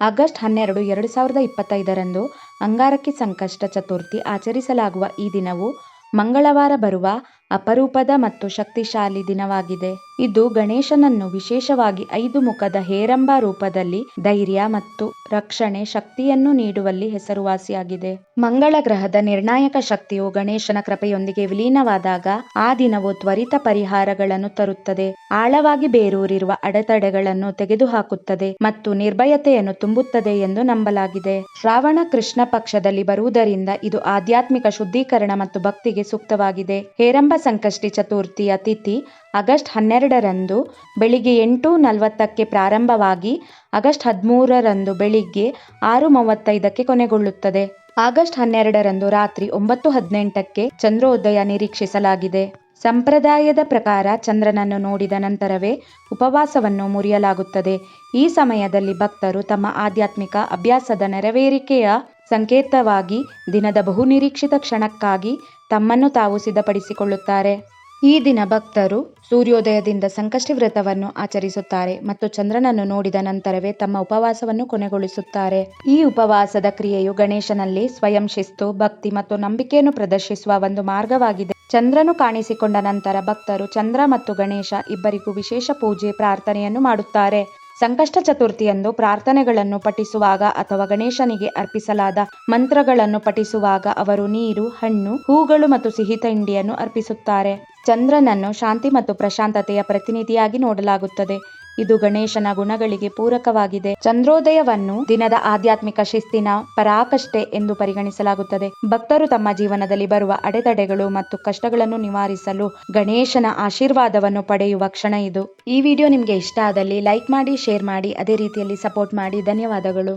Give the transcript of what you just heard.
August ಹನ್ನೆರಡು ಎರಡು ಸಾವಿರದ ಇಪ್ಪತ್ತೈದರಂದು ಅಂಗಾರಕಿ ಸಂಕಷ್ಟ ಚತುರ್ಥಿ ಆಚರಿಸಲಾಗುವ ಈ ದಿನವು ಮಂಗಳವಾರ ಬರುವ ಅಪರೂಪದ ಮತ್ತು ಶಕ್ತಿಶಾಲಿ ದಿನವಾಗಿದೆ. ಇದು ಗಣೇಶನನ್ನು ವಿಶೇಷವಾಗಿ ಐದು ಮುಖದ ಹೇರಂಬ ರೂಪದಲ್ಲಿ ಧೈರ್ಯ ಮತ್ತು ರಕ್ಷಣೆ ಶಕ್ತಿಯನ್ನು ನೀಡುವಲ್ಲಿ ಹೆಸರುವಾಸಿಯಾಗಿದೆ. ಮಂಗಳ ಗ್ರಹದ ನಿರ್ಣಾಯಕ ಶಕ್ತಿಯು ಗಣೇಶನ ಕೃಪೆಯೊಂದಿಗೆ ವಿಲೀನವಾದಾಗ ಆ ದಿನವು ತ್ವರಿತ ಪರಿಹಾರಗಳನ್ನು ತರುತ್ತದೆ, ಆಳವಾಗಿ ಬೇರೂರಿರುವ ಅಡೆತಡೆಗಳನ್ನು ತೆಗೆದುಹಾಕುತ್ತದೆ ಮತ್ತು ನಿರ್ಭಯತೆಯನ್ನು ತುಂಬುತ್ತದೆ ಎಂದು ನಂಬಲಾಗಿದೆ. ಶ್ರಾವಣ ಕೃಷ್ಣ ಪಕ್ಷದಲ್ಲಿ ಬರುವುದರಿಂದ ಇದು ಆಧ್ಯಾತ್ಮಿಕ ಶುದ್ಧೀಕರಣ ಮತ್ತು ಭಕ್ತಿಗೆ ಸೂಕ್ತವಾಗಿದೆ. ಹೇರಂಬ ಸಂಕಷ್ಟಿ ಚತುರ್ಥಿಯ ತಿಥಿ ಆಗಸ್ಟ್ ಹನ್ನೆರಡರಂದು ಬೆಳಿಗ್ಗೆ ಎಂಟು ನಲವತ್ತಕ್ಕೆ ಪ್ರಾರಂಭವಾಗಿ ಆಗಸ್ಟ್ ಹದಿಮೂರರಂದು ಬೆಳಿಗ್ಗೆ ಆರು ಮೂವತ್ತೈದಕ್ಕೆ ಕೊನೆಗೊಳ್ಳುತ್ತದೆ. ಆಗಸ್ಟ್ ಹನ್ನೆರಡರಂದು ರಾತ್ರಿ ಒಂಬತ್ತು ಹದಿನೆಂಟಕ್ಕೆ ಚಂದ್ರೋದಯ ನಿರೀಕ್ಷಿಸಲಾಗಿದೆ. ಸಂಪ್ರದಾಯದ ಪ್ರಕಾರ ಚಂದ್ರನನ್ನು ನೋಡಿದ ನಂತರವೇ ಉಪವಾಸವನ್ನು ಮುರಿಯಲಾಗುತ್ತದೆ. ಈ ಸಮಯದಲ್ಲಿ ಭಕ್ತರು ತಮ್ಮ ಆಧ್ಯಾತ್ಮಿಕ ಅಭ್ಯಾಸದ ನೆರವೇರಿಕೆಯ ಸಂಕೇತವಾಗಿ ದಿನದ ಬಹುನಿರೀಕ್ಷಿತ ಕ್ಷಣಕ್ಕಾಗಿ ತಮ್ಮನ್ನು ತಾವು ಸಿದ್ಧಪಡಿಸಿಕೊಳ್ಳುತ್ತಾರೆ. ಈ ದಿನ ಭಕ್ತರು ಸೂರ್ಯೋದಯದಿಂದ ಸಂಕಷ್ಟಿ ವ್ರತವನ್ನು ಆಚರಿಸುತ್ತಾರೆ ಮತ್ತು ಚಂದ್ರನನ್ನು ನೋಡಿದ ನಂತರವೇ ತಮ್ಮ ಉಪವಾಸವನ್ನು ಕೊನೆಗೊಳಿಸುತ್ತಾರೆ. ಈ ಉಪವಾಸದ ಕ್ರಿಯೆಯು ಗಣೇಶನಲ್ಲಿ ಸ್ವಯಂ ಶಿಸ್ತು, ಭಕ್ತಿ ಮತ್ತು ನಂಬಿಕೆಯನ್ನು ಪ್ರದರ್ಶಿಸುವ ಒಂದು ಮಾರ್ಗವಾಗಿದೆ. ಚಂದ್ರನು ಕಾಣಿಸಿಕೊಂಡ ನಂತರ ಭಕ್ತರು ಚಂದ್ರ ಮತ್ತು ಗಣೇಶ ಇಬ್ಬರಿಗೂ ವಿಶೇಷ ಪೂಜೆ, ಪ್ರಾರ್ಥನೆಯನ್ನು ಮಾಡುತ್ತಾರೆ. ಸಂಕಷ್ಟ ಚತುರ್ಥಿಯಂದು ಪ್ರಾರ್ಥನೆಗಳನ್ನು ಪಠಿಸುವಾಗ ಅಥವಾ ಗಣೇಶನಿಗೆ ಅರ್ಪಿಸಲಾದ ಮಂತ್ರಗಳನ್ನು ಪಠಿಸುವಾಗ ಅವರು ನೀರು, ಹಣ್ಣು, ಹೂಗಳು ಮತ್ತು ಸಿಹಿ ತಿಂಡಿಯನ್ನು ಅರ್ಪಿಸುತ್ತಾರೆ. ಚಂದ್ರನನ್ನು ಶಾಂತಿ ಮತ್ತು ಪ್ರಶಾಂತತೆಯ ಪ್ರತಿನಿಧಿಯಾಗಿ ನೋಡಲಾಗುತ್ತದೆ, ಇದು ಗಣೇಶನ ಗುಣಗಳಿಗೆ ಪೂರಕವಾಗಿದೆ. ಚಂದ್ರೋದಯವನ್ನು ದಿನದ ಆಧ್ಯಾತ್ಮಿಕ ಶಿಸ್ತಿನ ಪರಾಕಷ್ಟೆ ಎಂದು ಪರಿಗಣಿಸಲಾಗುತ್ತದೆ. ಭಕ್ತರು ತಮ್ಮ ಜೀವನದಲ್ಲಿ ಬರುವ ಅಡೆತಡೆಗಳು ಮತ್ತು ಕಷ್ಟಗಳನ್ನು ನಿವಾರಿಸಲು ಗಣೇಶನ ಆಶೀರ್ವಾದವನ್ನು ಪಡೆಯುವ ಕ್ಷಣ ಇದು. ಈ ವಿಡಿಯೋ ನಿಮಗೆ ಇಷ್ಟ ಆದಲ್ಲಿ ಲೈಕ್ ಮಾಡಿ, ಶೇರ್ ಮಾಡಿ, ಅದೇ ರೀತಿಯಲ್ಲಿ ಸಪೋರ್ಟ್ ಮಾಡಿ. ಧನ್ಯವಾದಗಳು.